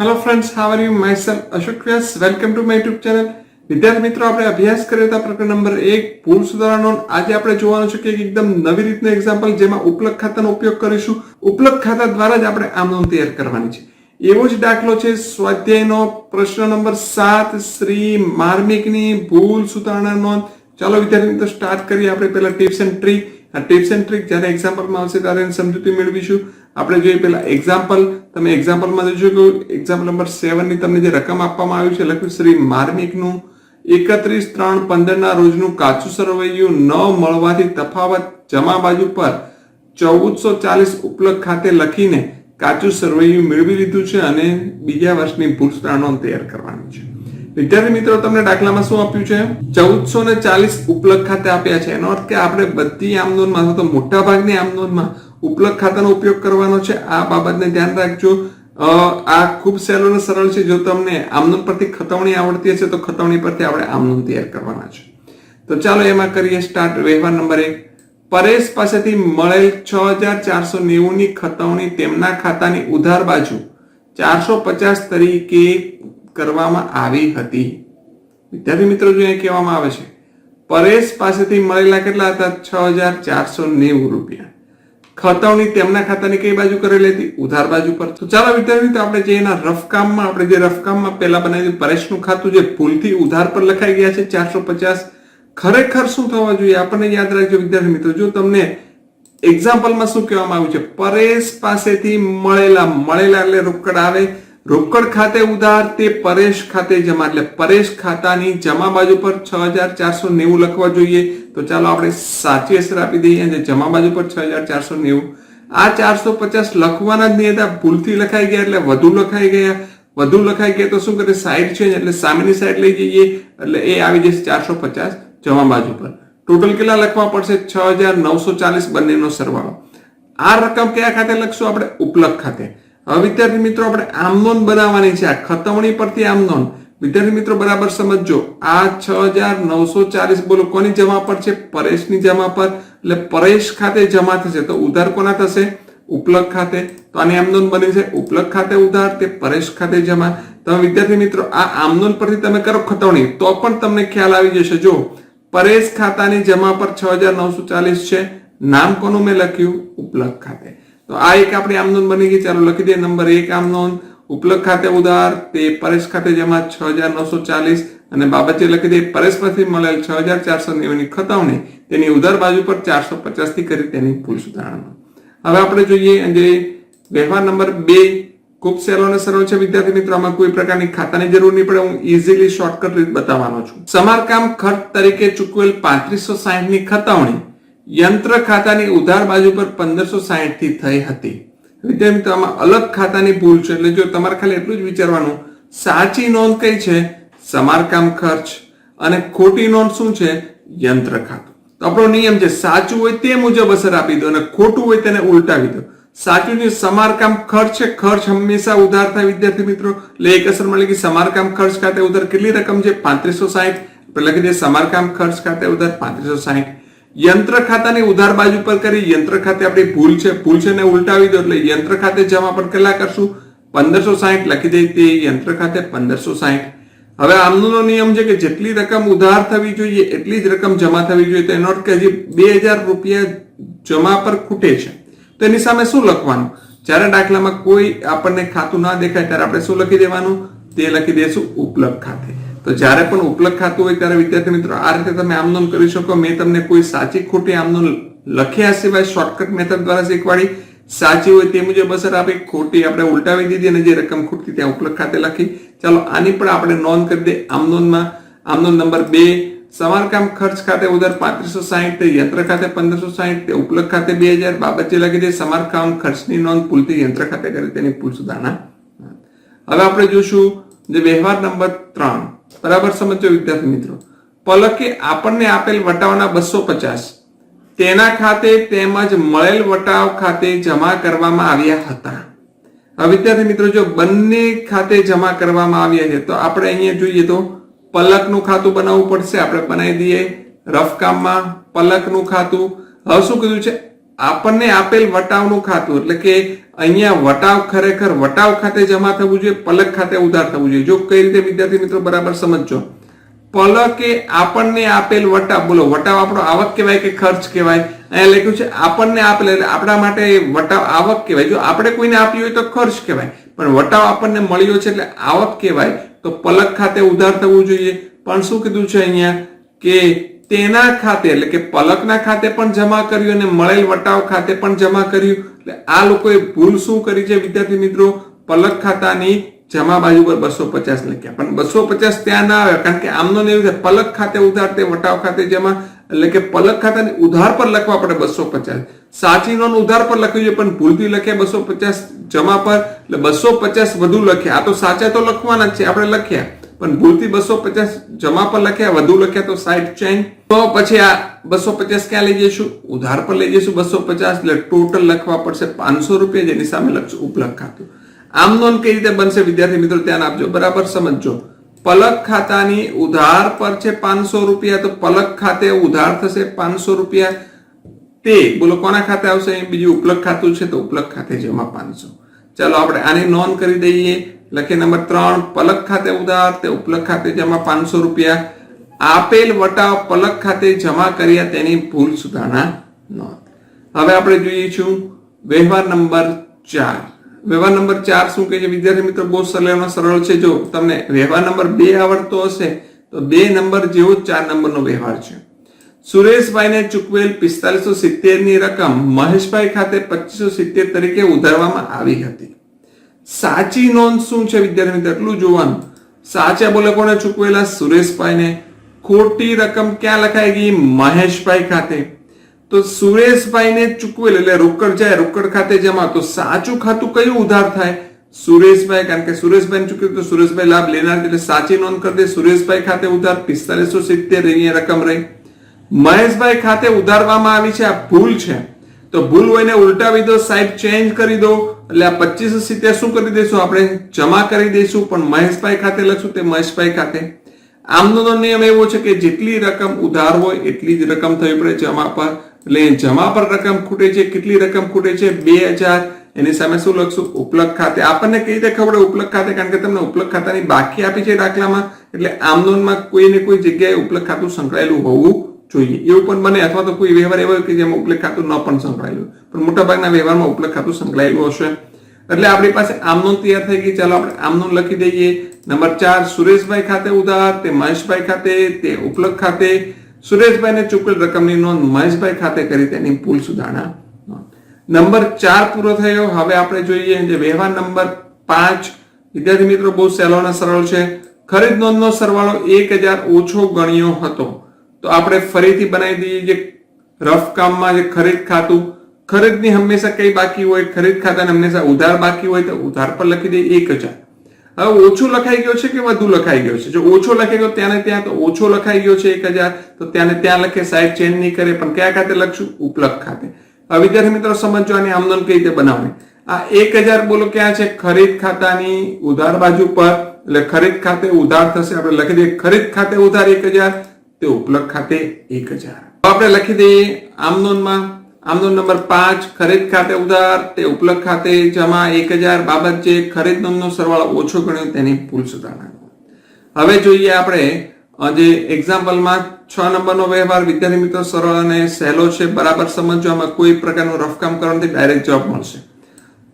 Hello friends how are you myself Ashok Vyas welcome to my YouTube channel વિદ્યાર્થી મિત્રો, આપણે અભ્યાસ કર્યો હતા પ્રકરણ નંબર એક, ભૂલ સુધારણનો આજે આપણે જોવાનું છે કે એકદમ નવી રીતનું એક્ઝામ્પલ જેમાં ઉપલબ્ધ ખાતાનો ઉપયોગ કરીશું. ઉપલબ્ધ ખાતા દ્વારા જ આપણે આમ તૈયાર કરવાની છે. એવો જ દાખલો છે સ્વાધ્યાયનો પ્રશ્ન નંબર સાત, શ્રી માર્મિકની ભૂલ સુધારણા નોંધ. ચાલો વિદ્યાર્થી મિત્રો સ્ટાર્ટ કરીએ. આપણે પહેલા ટિપ્સ એન્ડ ટ્રીક આ ટિપ્સ એન્ડ ટ્રીક જ્યારે એક્ઝામ્પલમાં આવશે ત્યારે સમજૂતી મેળવીશું. આપણે જોઈએ પેલા એક્ઝામ્પલ તમે એક્ઝામ્પલમાં જોજો કે એક્ઝામ્પલ નંબર સેવનની તમને જે રકમ આપવામાં આવ્યું છે લખ્યું શ્રી માર્મિકનું. એકત્રીસ ત્રણ પંદરના રોજનું કાચું સરવૈયું ન મળવાથી તફાવત જમા બાજુ પર ચૌદસો ચાલીસ ઉપલબ્ધ ખાતે લખીને કાચું સરવૈયું મેળવી લીધું છે અને બીજા વર્ષની ભૂલ સુધારણો તૈયાર કરવાની છે. વિદ્યાર્થી મિત્રો, તમને દાખલામાં શું આપ્યું છે? ચૌદસો ને ચાલીસ ઉપલબ્ધ ખાતે આપ્યા છે. એનો અર્થ કે આપણે બધી આમનોંધમાં અથવા તો મોટા ભાગની ઉપલબ્ધ ખાતાનો ઉપયોગ કરવાનો છે. આ બાબતને ધ્યાન રાખજો. આ ખૂબ સહેલું અને સરળ છે. જો તમને આમનું પરથી ખતવણી આવડતી હશે, તો ખતવણી પરથી આપણે આમનું તૈયાર કરવાના છે. તો ચાલો એમાં કરીએ સ્ટાર્ટ વ્યવહાર નંબર એક. પરેશ પાસેથી મળેલ છ હજાર ચારસો નેવું ની ખતવણી તેમના ખાતાની ઉધાર બાજુ ચારસો પચાસ તરીકે કરવામાં આવી હતી. વિદ્યાર્થી મિત્રો, જો અહીંયા કહેવામાં આવે છે. પરેશ પાસેથી મળેલા કેટલા હતા? છ હજાર ચારસો નેવું રૂપિયા. ખતવણી તેમના ખાતાની કઈ બાજુ કરેલી હતી? ઉધાર બાજુ પર. તો ચાલો વિદ્યાર્થી તો આપણે જે એના રફકામમાં આપણે જે રફકામમાં પહેલા બનાવ્યું પરેશનું ખાતું જે ભૂલથી ઉધાર પર લખાઈ ગયા છે, ચારસો પચાસ. ખરેખર શું થવા જોઈએ? આપણને યાદ રાખજો વિદ્યાર્થી મિત્રો, જો તમને એક્ઝામ્પલમાં શું કહેવામાં આવ્યું છે? પરેશ પાસેથી મળેલા મળેલા એટલે રોકડ આવે. રોકડ ખાતે ઉધાર તે પરેશ ખાતે જમા, એટલે પરેશ ખાતાની જમા બાજુ પર છ હજાર ચારસો નેવું લખવા જોઈએ. તો ચાલો આપણે સાચી અસર આપી દઈએ અને જમા બાજુ પર છ હજાર ચારસો નેવું. આ ચારસો પચાસ લખવાના જ નહીં હતા. ભૂલથી લખાઈ ગયા એટલે વધુ લખાઈ ગયા. વધુ લખાઈ ગયા તો શું કરે? સાઈડ છે એટલે સામેની સાઈડ લઈ જઈએ. એટલે એ આવી જશે ચારસો પચાસ જમા બાજુ પર. ટોટલ કેટલા લખવા પડશે? છ હજાર નવસો ચાલીસ બંનેનો સરવાળો. આ રકમ કયા ખાતે લખશું આપણે? ઉપલબ્ધ ખાતે. હવે વિદ્યાર્થી મિત્રો, આપણે આમનોન બનાવવાની છે. આ ખતવણી પરથી આમનોન. વિદ્યાર્થી મિત્રો, બરાબર સમજજો. આ છ હજાર નવસો ચાલીસ બોલો, કોની જમા પર છે? પરેશની જમા પર. એટલે પરેશ ખાતે જમા થશે. તો ઉધાર કોના થશે? ઉપલબ્ધ ખાતે. તો આની આમનોંધ બની છે. ઉપલબ્ધ ખાતે ઉધાર, તે પરેશ ખાતે જમા. તમે વિદ્યાર્થી મિત્રો, આ આમનોંધ પરથી તમે કરો ખતવણી. તો પણ તમને ખ્યાલ આવી જશે. જો પરેશ ખાતાની જમા પર છ હજાર નવસો ચાલીસ છે, નામ કોનું મેં લખ્યું? ઉપલબ્ધ ખાતે. તો આ એક આપણી આમનોન બની ગઈ ચાલો લખી દઈએ નંબર એક આમનોન, ઉપલબ્ધ ખાતે ઉધાર, તે પરેશ ખાતે જમા છ હજાર નવસો ચાલીસ અને બાબતે લખી દઈએ પરેશ પરથી મળેલ છ હજાર ચારસો નેવુંની ખતવણી, તેની ઉધાર બાજુ પર ચારસો પચાસથી કરી તેની ભૂલ સુધારણા. હવે આપણે જોઈએ જે વ્યવહાર નંબર બે, ખૂબ સહેલો અને સરળ છે વિદ્યાર્થી મિત્રો, આમાં કોઈ પ્રકારની ખાતાની જરૂર નહીં પડે, હું ઇઝીલી શોર્ટકટ રીત બતાવવાનો છું. સમારકામ ખર્ચ તરીકે ચૂકવેલ પાંત્રીસો સાહીઠની ખતવણી યંત્ર ખાતાની ઉધાર બાજુ પર પંદરસો સાહીઠથી થઈ હતી. વિદ્યાર્થી અલગ ખાતાની ભૂલ છે. એટલે જો તમારે ખાલી એટલું જ વિચારવાનું, સાચી નોંધ કઈ છે? સમારકામ ખર્ચ. અને ખોટી નોંધ શું છે? યંત્ર ખાતું. તો આપણો નિયમ છે, સાચું હોય તે મુજબ અસર આપી દો અને ખોટું હોય તેને ઉલટાવી દો. સાચું જે સમારકામ ખર્ચ છે, ખર્ચ હંમેશા ઉધાર થાય વિદ્યાર્થી મિત્રો. એટલે એક અસર મળી કે સમારકામ ખર્ચ ખાતે ઉધાર કેટલી રકમ છે? પાંત્રીસો સાહીઠ. એટલે કે જે સમારકામ ખર્ચ ખાતે ઉધાર પાંત્રીસો સાહીઠ. યંત્ર ખાતાની ઉધાર બાજુ પર કરી, યંત્ર ખાતે આપણી ભૂલ છે ભૂલ છે ને ઉલટાવી દો એટલે યંત્ર ખાતે જમા પણ કેટલા કરશું? પંદરસો સાહીઠ લખી દઈ તે યંત્ર ખાતે પંદરસો સાહીઠ. હવે આમનો નિયમ છે કે જેટલી રકમ ઉધાર થવી જોઈએ, એટલી જ રકમ જમા થવી જોઈએ. તો એનો અર્થ કે હજી બે હજાર રૂપિયા જમા પર ખૂટે છે. તો એની સામે શું લખવાનું? જ્યારે દાખલામાં કોઈ આપણને ખાતું ના દેખાય, ત્યારે આપણે શું લખી દેવાનું? તે લખી દઈશું ઉપલબ્ધ ખાતે. તો જ્યારે પણ ઉપલબ્ધ ખાતું હોય ત્યારે વિદ્યાર્થી મિત્રો, આ રીતે તમે આમનોંધ કરી શકો. મેં તમને કોઈ સાચી ખોટી આમનોંધ લખ્યા સિવાય શોર્ટકટ મેથડ દ્વારા શીખવાડી. સાચી હોય તે મુજબ અસર આપી. ખોટી આપણે ઉલટાવી દીધી અને જે રકમ ખૂટતી ત્યાં ઉપલબ્ધ ખાતે લખી. ચાલો, આની પણ આપણે નોંધ કરી દે આમનોનમાં. આમનોંધ નંબર બે સમારકામ ખર્ચ ખાતે ઉધાર પાંત્રીસો સાહીઠ યંત્ર ખાતે પંદરસો સાહીઠ ઉપલબ્ધ ખાતે બે હજાર. બાબતે લખી દે સમારકામ ખર્ચની નોંધ ભૂલથી યંત્ર ખાતે કરી, તેની ભૂલ સુધારણા હવે આપણે જોશું જે વ્યવહાર નંબર ત્રણ. બરાબર સમજો વિદ્યાર્થી મિત્રો? પલકે આપણને આપેલ વટાવના બસો પચાસ. તેના ખાતે તેમજ મળેલ વટાવ ખાતે જમા કરવામાં આવ્યા હતા. હવે વિદ્યાર્થી મિત્રો, જો બંને ખાતે જમા કરવામાં આવ્યા છે, તો આપણે અહીંયા જોઈએ તો પલકનું ખાતું બનાવવું પડશે. આપણે બનાવી દઈએ રફકામમાં પલકનું ખાતું. હવે શું કીધું છે? આપણને આપેલ વટાવનું ખાતું, એટલે કે અહીંયા વટાવ ખરેખર, વટાવ ખાતે જમા થવું જોઈએ, પલક ખાતે ઉધાર થવું જોઈએ. જો કઈ રીતે, વિદ્યાર્થી મિત્રો, બરાબર સમજજો. પલકે આપણને આપેલ વટાવ, બોલો, વટાવ આપણો આવક કહેવાય કે ખર્ચ કહેવાય? અહીંયા લખ્યું છે, આપણને આપેલ, એટલે આપણા માટે વટાવ આવક કહેવાય. જો આપણે કોઈને આપ્યું હોય તો ખર્ચ કહેવાય. પણ વટાવ આપણને મળ્યો છે, એટલે આવક કહેવાય. તો પલક ખાતે ઉધાર થવું જોઈએ. પણ શું કીધું છે અહીંયા? કે તેના ખાતે એટલે કે પલકના ખાતે પણ જમા કર્યું અને મળેલ વટાવ ખાતે પણ જમા કર્યું. એટલે આ લોકોએ ભૂલ શું કરી છે વિદ્યાર્થી મિત્રો? પલક ખાતાની જમા બાજુ પર બસો પચાસ લખ્યા. પણ બસો પચાસ ત્યાં ના આવે કારણ કે આમનો ને એવું પલક ખાતે ઉધાર તે વટાવ ખાતે જમા, એટલે કે પલક ખાતાની ઉધાર પર લખવા પડે બસો પચાસ. સાચી નોંધ ઉધાર પર લખવી જોઈએ, પણ ભૂલથી લખ્યા બસો પચાસ જમા પર, એટલે બસો પચાસ વધુ લખ્યા આ તો સાચા તો લખવાના જ છે, આપણે લખ્યા. પણ ભૂલથી બસો પચાસ જમા પર લખ્યા, વધુ લખ્યા તો સાઈડ ચેન્જ તો પછી આ બસો પચાસ ક્યાં લઈ જઈશું? ઉધાર પર લઈ જઈશું બસો પચાસ, એટલે ટોટલ લખવા પડશે પાંચસો રૂપિયા જેની સામે લખશું ઉપલક ખાતું. આમ નોંધ કઈ રીતે બનશે વિદ્યાર્થી મિત્રો, ધ્યાન આપજો, બરાબર સમજજો. પલક ખાતાની ઉધાર પર છે પાંચસો રૂપિયા, તો પલક ખાતે ઉધાર થશે પાંચસો રૂપિયા. તે બોલો, કોના ખાતે આવશે? બીજું ઉપલક ખાતું છે, તો ઉપલક ખાતે જમા પાંચસો. ચાલો આપણે આની નોંધ કરી દઈએ. લખીએ નંબર ત્રણ, પલક ખાતે ઉધાર. તે ઉપલક ખાતે જમા પાંચસો રૂપિયા. આપેલ વટા પલક ખાતે જમા કર્યા તેની ભૂલ સુધારણા નોંધ. હવે આપણે જોઈએ છું વ્યવહાર નંબર ચાર. વ્યવહાર નંબર ચાર શું કહે છે? વિદ્યાર્થી મિત્રો, બહુ સરળ સરળ છે. જો તમને વ્યવહાર નંબર બે આવડતો હશે, તો બે નંબર જેવો ચાર નંબરનો વ્યવહાર છે. સુરેશભાઈને ચૂકવેલ પિસ્તાલીસો સિત્તેરની રકમ મહેશભાઈ ખાતે પચીસો સિત્તેર તરીકે ઉધારવામાં આવી હતી. સાચી નોંધ શું છે વિદ્યાર્થી મિત્રો? એટલું જોવાનું. સાચા બોલે કોને ચૂકવેલા સુરેશભાઈને ખોટી રકમ ક્યાં લખાઈ ગઈ? મહેશભાઈ ખાતે. તો સુરેશભાઈને ચૂકવેલ એટલે રોકડ જાય રોકડ ખાતે જમા. તો સાચું ખાતું કયું ઉધાર થાય? સુરેશભાઈ, કારણ કે સુરેશભાઈ ચૂકવ્યું તો સુરેશભાઈ લાભ લેનાર એટલે સાચી નોંધ કરી દે. સુરેશભાઈ ખાતે ઉધાર પિસ્તાલીસો સિત્તેર એની રકમ રહી. મહેશભાઈ ખાતે ઉધારવામાં આવી છે, આ ભૂલ છે. તો ભૂલ હોય ને ઉલટાવી દો, સાહેબ ચેન્જ કરી દો, એટલે આ પચીસો સિત્તેર શું કરી દઈશું? આપણે જમા કરી દઈશું, પણ મહેશભાઈ ખાતે લખશું તે મહેશભાઈ ખાતે. આમનો નિયમ એવો છે કે જેટલી રકમ ઉધાર હોય, એટલી જ રકમ થવી પડે જમા પર. એટલે જમા પર રકમ ખૂટે છે, કેટલી રકમ ખૂટે છે? બે હજાર. એની સામે શું લખશું? ઉપલબ્ધ ખાતે. આપણને કઈ રીતે ખબર ઉપલબ્ધ ખાતે? કારણ કે તમને ઉપલબ્ધ ખાતાની બાકી આપી છે દાખલામાં. એટલે આમનોનમાં કોઈ ને કોઈ જગ્યાએ ઉપલબ્ધ ખાતું સંકળાયેલું હોવું જોઈએ. એવું પણ બને અથવા તો કોઈ વ્યવહાર એવો કે જેમાં ઉપલેખ ખાતું ન પણ સંકળાયેલું. પણ મોટાભાગના વ્યવહારમાં ઉપલેખ ખાતું સંકળાયેલું હશે. એટલે આપણી પાસે આમનું તૈયાર થઈ ગઈ. ચાલો આપણે આમનું લખી દઈએ. નંબર ચાર, સુરેશભાઈ ખાતે ઉધાર, તે મહેશભાઈ ખાતે, તે ઉપલબ્ધ ખાતે. સુરેશભાઈને ચૂકવેલ રકમની નોંધ મહેશભાઈ ખાતે કરી તેની ભૂલ સુધારણા નંબર ચાર પૂરો થયો. હવે આપણે જોઈએ જે વ્યવહાર નંબર પાંચ. વિદ્યાર્થી મિત્રો, બહુ સહેલો અને સરળ છે. ખરીદ નોંધનો સરવાળો એક હજાર ઓછો ગણ્યો હતો. તો આપણે ફરીથી બનાવી દઈએ જે રફ કામમાં જે ખરીદ ખાતું, ખરીદની હંમેશા કઈ બાકી હોય, ખરીદ ખાતાને હંમેશા ઉધાર બાકી હોય તો ઉધાર પર લખી દઈએ એક હજાર. હવે ઓછું લખાઈ ગયો છે કે વધુ લખાઈ ગયો છે? જો ઓછો લખાઈ ગયો ત્યાં ત્યાં તો ઓછો લખાઈ ગયો છે એક હજાર, તો ત્યાં ત્યાં લખે સાઈડ ચેન્જ નહીં કરે, પણ કયા ખાતે લખશું? ઉપલબ્ધ ખાતે. હવે વિદ્યાર્થી મિત્રો સમજો આની આમદન કઈ રીતે બનાવવાની આ એક હજાર બોલો ક્યાં છે? ખરીદ ખાતાની ઉધાર બાજુ પર. એટલે ખરીદ ખાતે ઉધાર થશે, આપણે લખી દઈએ, ખરીદ ખાતે ઉધાર એક હજાર તે ઉપલબ્ધ ખાતે એક હજાર. આપણે લખી દઈએ આમનોનમાં. આમનો નંબર પાંચ, ખરીદ ખાતે ઉધાર. તે ઉપલબ્ધ ખાતે જમા એક હજાર. બાબત જે, ખરીદ નોંધનો સરવાળો ઓછો ગણ્યો તેની ભૂલ સુધારણા હવે જોઈએ આપણે જે એક્ઝામ્પલમાં છ નંબરનો વ્યવહાર. વિદ્યાર્થી મિત્રો, સરળ અને સહેલો છે. બરાબર સમજવામાં કોઈ પ્રકારનું રફકામ કરવાથી ડાયરેક્ટ જવાબ મળશે.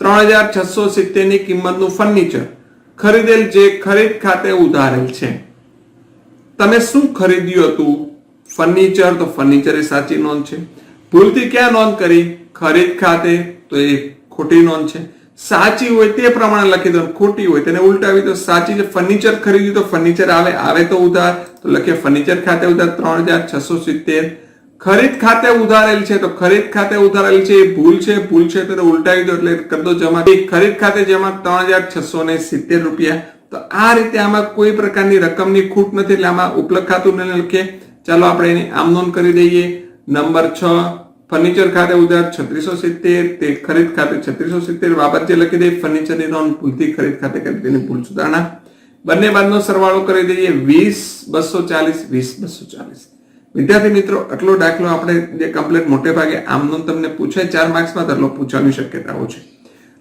ત્રણ હજાર છસો સિત્તેરની કિંમતનું ફર્નિચર ખરીદેલ જે ખરીદ ખાતે ઉધારેલ છે. તમે શું ખરીદ્યું હતું? ફર્નિચર તો ફર્નિચર એ સાચી નોંધ છે. ભૂલથી ક્યાં નોંધ કરી? ખરીદ ખાતે તો એ ખોટી નોંધ છે. સાચી હોય તે પ્રમાણે લખી દો. ખોટી હોય તેને ઉલટાવી દો. સાચી છે ફર્નિચર ખરીદ્યું તો ફર્નિચર આવે આવે તો ઉધાર. તો લખીએ ફર્નિચર ખાતે ઉધાર ત્રણ હજાર છસો સિત્તેર. ખરીદ ખાતે ઉધારેલ છે તો ખરીદ ખાતે ઉધારેલ છે. એ ભૂલ છે. ભૂલ છે તો ઉલટાવી દો એટલે કરી દો જમા. ખરીદ ખાતે જમા ત્રણ હજાર છસો ને સિત્તેર રૂપિયા. તો આ રીતે આમાં કોઈ પ્રકારની રકમની ખૂટ નથી એટલે આમાં ઉપલબ્ધ ખાતું ન લખીએ ચાલો આપણે એની આમ નોંધ કરી દઈએ. નંબર છ ફર્નિચર ખાતે ઉધાર છત્રીસો સિત્તેર, તે ખરીદ ખાતે છત્રીસો સિત્તેર. બાબત જે લખી દે ફર્નિચરની નોંધ ભૂલથી ખરીદ ખાતે કરી તેની ભૂલ સુધારણા. બંને બાદનો સરવાળો કરી દઈએ, વીસ બસો ચાલીસ, વીસ બસો ચાલીસ. વિદ્યાર્થી મિત્રો, આટલો દાખલો આપણે જે કમ્પ્લેટ મોટે ભાગે આમનો તમને પૂછે, ચાર માર્ક્સમાં તો પૂછવાની શક્યતાઓ છે.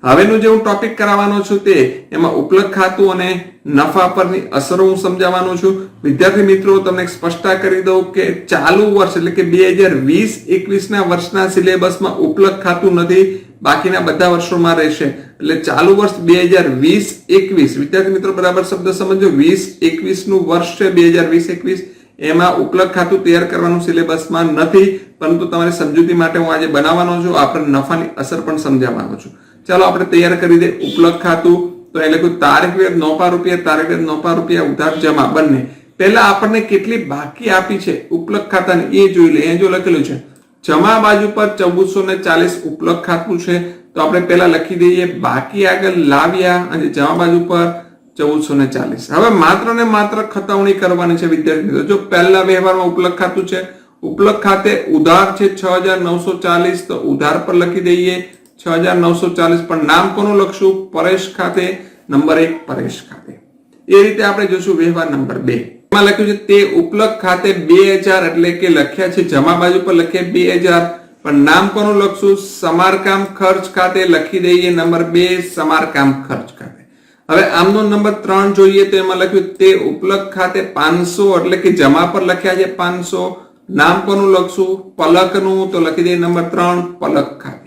હવેનું જે હું ટોપિક કરાવવાનો છું તે એમાં ઉપલબ્ધ ખાતું અને નફા પરની અસરો હું સમજાવવાનો છું. વિદ્યાર્થી મિત્રો, તમને સ્પષ્ટતા કરી દઉં કે ચાલુ વર્ષ એટલે કે બે હજાર વીસ, એકવીસના વર્ષના સિલેબસમાં ઉપલબ્ધ ખાતું નથી. બાકીના બધા વર્ષોમાં રહેશે. એટલે ચાલુ વર્ષ બે હજાર વીસ, એકવીસ. વિદ્યાર્થી મિત્રો, બરાબર શબ્દ સમજો. વીસ, એકવીસનું વર્ષ છે બે હજાર વીસ, એકવીસ. એમાં ઉપલબ્ધ ખાતું તૈયાર કરવાનું સિલેબસમાં નથી. પરંતુ તમારી સમજૂતી માટે હું આજે બનાવવાનો છું. આપણે નફાની અસર પણ સમજાવવાનો છું. ચાલો આપણે તૈયાર કરી દે ઉપલબ્ધ ખાતું. તો એ લખ્યું તારીખ વેદ નોપા રૂપિયા, તારીખ વેદ નોપા રૂપિયા, ઉધાર જમા, બંને. પહેલા આપણને કેટલી બાકી આપી છે ઉપલબ્ધ ખાતાની એ જોઈ લે એ જો લખેલું છે, જમા બાજુ પર ચૌદસો ને ચાલીસ ઉપલબ્ધ ખાતું છે. તો આપણે પહેલા લખી દઈએ, બાકી આગળ લાવ્યા અને જમા બાજુ પર ચૌદસો ને ચાલીસ. હવે માત્ર ને માત્ર ખતવણી કરવાની છે વિદ્યાર્થી જો પહેલા વ્યવહારમાં ઉપલબ્ધ ખાતું છે, ઉપલબ્ધ ખાતે ઉધાર છે છ હજાર નવસો ચાલીસ. તો ઉધાર પર લખી દઈએ છ હજાર નવસો ચાલીસ પણ નામ કોનું લખશું? પરેશ ખાતે. નંબર એક, પરેશ ખાતે. એ રીતે આપણે જોશું વ્યવહાર નંબર બે. એમાં લખ્યું છે, તે ઉપલબ્ધ ખાતે બે હજાર એટલે કે લખ્યા છે, જમા બાજુ પર લખ્યા બે હજાર. પણ નામ કોનું લખશું? સમારકામ ખર્ચ ખાતે લખી દઈએ નંબર બે, સમારકામ ખર્ચ ખાતે. હવે આમનો નંબર ત્રણ જોઈએ તો એમાં લખ્યું, તે ઉપલબ્ધ ખાતે પાંચસો એટલે કે જમા પર લખ્યા છે પાંચસો. નામ કોનું લખશું? પલકનું. તો લખી દઈએ નંબર ત્રણ, પલક ખાતે.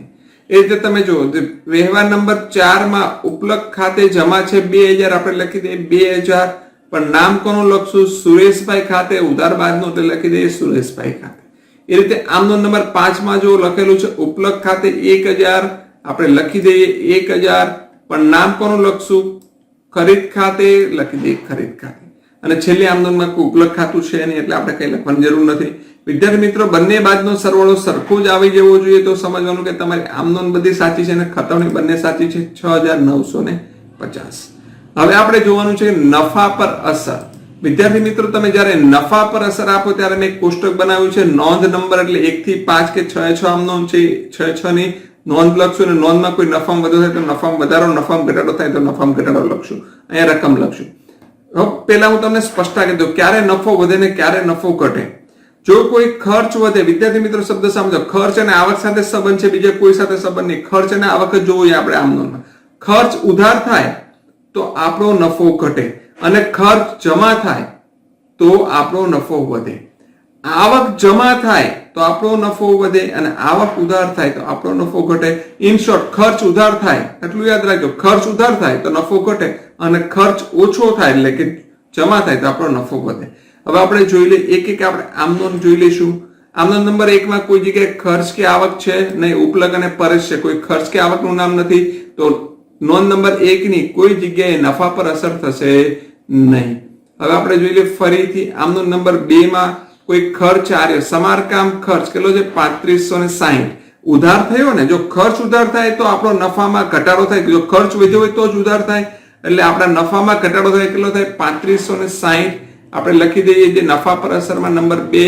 એ રીતે તમે જુઓ, જે વ્યવહાર નંબર ચારમાં ઉપલબ્ધ ખાતે જમા છે બે હજાર, આપણે લખી દઈએ બે હજાર, પણ નામ કોનું લખશું? સુરેશભાઈ ખાતે, ઉધાર બાદનું એટલે લખી દઈએ સુરેશભાઈ ખાતે. એ રીતે આમનો નંબર પાંચમાં જો લખેલું છે, ઉપલબ્ધ ખાતે એક હજાર, આપણે લખી દઈએ એક હજાર, પણ નામ કોનું લખશું? ખરીદ ખાતે, લખી દઈએ ખરીદ ખાતે. અને છેલ્લે આમદનમાં કોઈ ખાતું છે નહીં, એટલે આપણે કઈ લખવાની જરૂર નથી. વિદ્યાર્થી મિત્રો, બંને બાજુનો સરવાળો સરખો જ આવી જવો જોઈએ તો સમજવાનું કે તમારી આમનોન બધી સાચી છે અને ખતવણી બંને સાચી છે? છ હજાર નવસો ને પચાસ. હવે આપણે જોવાનું છે નફા પર અસર. વિદ્યાર્થી મિત્રો, તમે જ્યારે નફા પર અસર આપો ત્યારે મેં કોષ્ટક બનાવ્યું છે, નોંધ નંબર એટલે એક થી પાંચ કે છ છ આમનો છે, છ છ ની નોંધ લખશું અને નોંધમાં કોઈ નફામ વધુ થાય તો નફામ વધારો, નફામ ઘટાડો થાય તો નફામ ઘટાડો લખશું. અહીંયા રકમ લખશું. પહેલા હું તમને સ્પષ્ટતા કહી દઉં, ક્યારે નફો વધે ને ક્યારે નફો ઘટે. જો કોઈ ખર્ચ વધે, વિદ્યાર્થી મિત્રો શબ્દ સમજો ખર્ચ અને આવક સાથે સંબંધ છે, બીજા કોઈ સાથે સંબંધ નહીં. ખર્ચ અને આવક જ જોઈએ આપણે આમનો ખર્ચ ઉધાર થાય તો આપણો નફો ઘટે અને ખર્ચ જમા થાય તો આપણો નફો વધે. આવક જમા થાય તો આપણો નફો વધે અને આવક ઉધાર થાય તો આપણો નફો ઘટે. ઇન શોર્ટ ખર્ચ ઉધાર થાય. એટલું યાદ રાખજો. ખર્ચ ઉધાર થાય તો નફો ઘટે અને ખર્ચ ઓછો થાય એટલે કે જમા થાય તો આપણો નફો વધે. હવે આપણે જોઈ લઈએ, એક એક આપણે આમનો જોઈ લઈશું. આમનો નંબર એકમાં કોઈ જગ્યાએ ખર્ચ કે આવક છે? નહીં, ઉપલગ અને પરેશ છે. કોઈ ખર્ચ કે આવકનું નામ નથી. તો નોંધ નંબર એકની કોઈ જગ્યાએ નફા પર અસર થશે નહીં. હવે આપણે જોઈ લઈએ, ફરીથી આમનો નંબર બેમાં કોઈ ખર્ચ આર્ય, સમારકામ ખર્ચ, કેટલો છે? પાંત્રીસો ને સાહીઠ. ઉધાર થયો ને? જો ખર્ચ ઉધાર થાય તો આપણો નફામાં ઘટાડો થાય. જો ખર્ચ વધ્યો હોય તો જ ઉધાર થાય. એટલે આપણા નફામાં ઘટાડો થાય, કેટલો થાય? પાંત્રીસો ને સાહીઠ. આપણે લખી દઈએ જે નફા પર અસરમાં નંબર બે,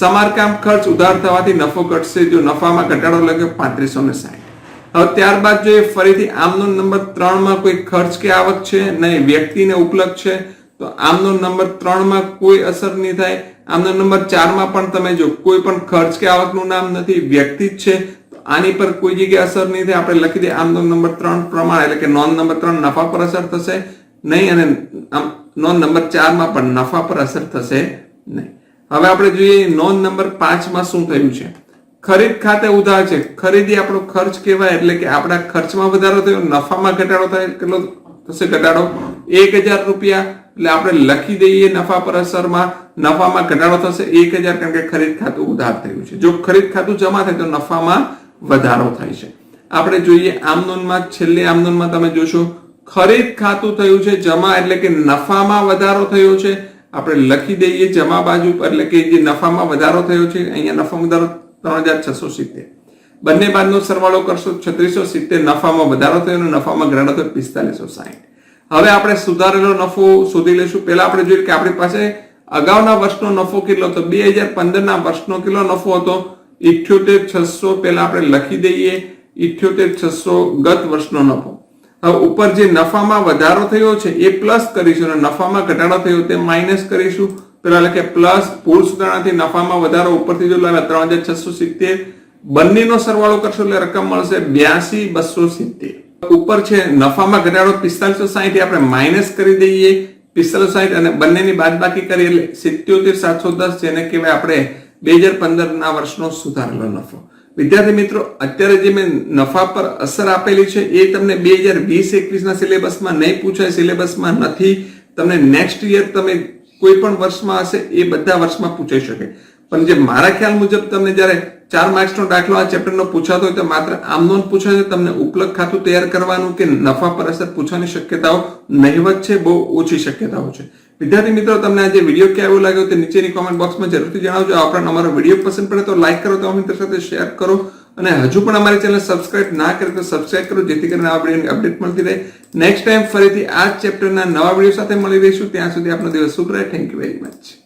સમારકામ ખર્ચ ઉધાર થવાથી નફો ઘટશે. જો નફામાં ઘટાડો લાગે પાંત્રીસો ને સાહીઠ હવે ત્યારબાદ જોઈએ ફરીથી આમનો નંબર ત્રણમાં કોઈ ખર્ચ કે આવક છે? નહીં, વ્યક્તિને ઉપલબ્ધ છે. તો આમનો નંબર ત્રણમાં કોઈ અસર નહીં થાય. આમનો નંબર ચારમાં પણ તમે જો કોઈ પણ ખર્ચ કે આવકનું નામ નથી, વ્યક્તિ જ છે, તો આની પર કોઈ જગ્યાએ અસર નહીં થાય. આપણે લખી દઈએ આમનો નંબર ત્રણ પ્રમાણે, એટલે કે નોન નંબર ત્રણ નફા પર અસર થશે. નહીં, અને આમ નોંધ નંબર ચારમાં પણ નફા પર અસર થશે નહીં. હવે આપણે જોઈએ નોંધ નંબર પાંચમાં શું થયું છે. ખરીદ ખાતે ઉધાર છે. ખરીદી આપણો ખર્ચ કહેવાય એટલે કે આપણા ખર્ચમાં વધારો થયો, નફામાં ઘટાડો થાય, કેટલો થશે ઘટાડો? એક હજાર રૂપિયા. એટલે આપણે લખી દઈએ નફા પર અસરમાં. નફામાં ઘટાડો થશે એક હજાર કારણ કે ખરીદ ખાતું ઉધાર થયું છે. જો ખરીદ ખાતું જમા થાય તો નફામાં વધારો થાય છે. આપણે જોઈએ આમનોનમાં, છેલ્લે આમનોનમાં તમે જોશો ખરીદ ખાતું થયું છે, જમા એટલે કે નફામાં વધારો થયો છે. આપણે લખી દઈએ જમા બાજુ એટલે કે જે નફામાં વધારો થયો છે, અહીંયા નફા વધારો ત્રણ હજાર છસો સિત્તેર. બંને બાદનો સરવાળો કરશો છત્રીસો સિત્તેર, નફામાં વધારો થયો અને નફામાં ઘટાડો થયો પિસ્તાલીસો સાહીઠ. હવે આપણે સુધારેલો નફો શોધી લઈશું. પહેલા આપણે જોઈએ કે આપણી પાસે અગાઉના વર્ષનો નફો કેટલો હતો? બે હજાર પંદરના વર્ષનો કેટલો નફો હતો? ઇઠ્યોતેર છસો, પહેલા આપણે લખી દઈએ. ઇઠ્યોતેર છસો ગત વર્ષનો નફો. ઉપર જે નફામાં વધારો થયો છે, એ પ્લસ કરીશું અને નફામાં ઘટાડો થયો તે માઇનસ કરીશું. પેલા લખે પ્લસ ભૂલ સુધારણાથી નફામાં વધારો ઉપરથી જો લાવ્યા ત્રણ હજાર છસો સિત્તેર. બંનેનો સરવાળો કરશો એટલે રકમ મળશે બ્યાસી બસો સિત્તેર. ઉપર છે નફામાં ઘટાડો પિસ્તાલીસો સાહીઠ આપણે માઇનસ કરી દઈએ. પિસ્તાલીસો સાહીઠ અને બંનેની બાદબાકી કરીએ એટલે સિત્યોતેર સાતસો દસ, જેને કહેવાય આપણે બે હજાર પંદર ના વર્ષનો સુધારેલો નફો. વિદ્યાર્થી મિત્રો, અત્યારે જે મેં નફા પર અસર આપેલી છે, એ તમને બે હજાર વીસ એકવીસના સિલેબસમાં નહીં પૂછાય, સિલેબસમાં નથી. તમને નેક્સ્ટ યર તમે કોઈ પણ વર્ષમાં હશે, એ બધા વર્ષમાં પૂછાઈ શકે. પણ જે મારા ખ્યાલ મુજબ તમને જ્યારે ચાર માર્ક્સનો દાખલો આ ચેપ્ટરનો પૂછાતો હોય તો માત્ર આમનો જ પૂછાય તમને ઉપલબ્ધ ખાતું તૈયાર કરવાનું કે નફા પર અસર પૂછવાની શક્યતાઓ નહિવત છે, બહુ ઓછી શક્યતાઓ છે. વિદ્યાર્થી મિત્રો, તમને આજે વીડિયો કેવો લાગ્યો તે નીચેની કોમેન્ટ બોક્સમાં જરૂરથી જણાવજો. આપણને અમારો વીડિયો પસંદ પડે તો લાઈક કરો તો મિત્રો સાથે શેર કરો અને હજુ પણ અમારી ચેનલ સબસ્ક્રાઇબ ના કરે તો સબસ્ક્રાઇબ કરો, જેથી કરીને આ વિડીયોની અપડેટ મળતી રહે. નેક્સ્ટ ટાઈમ ફરીથી આ ચેપ્ટરના નવા વીડિયો સાથે મળી રહીશું. ત્યાં સુધી આપનો દિવસ શુભ રહે. Thank you very much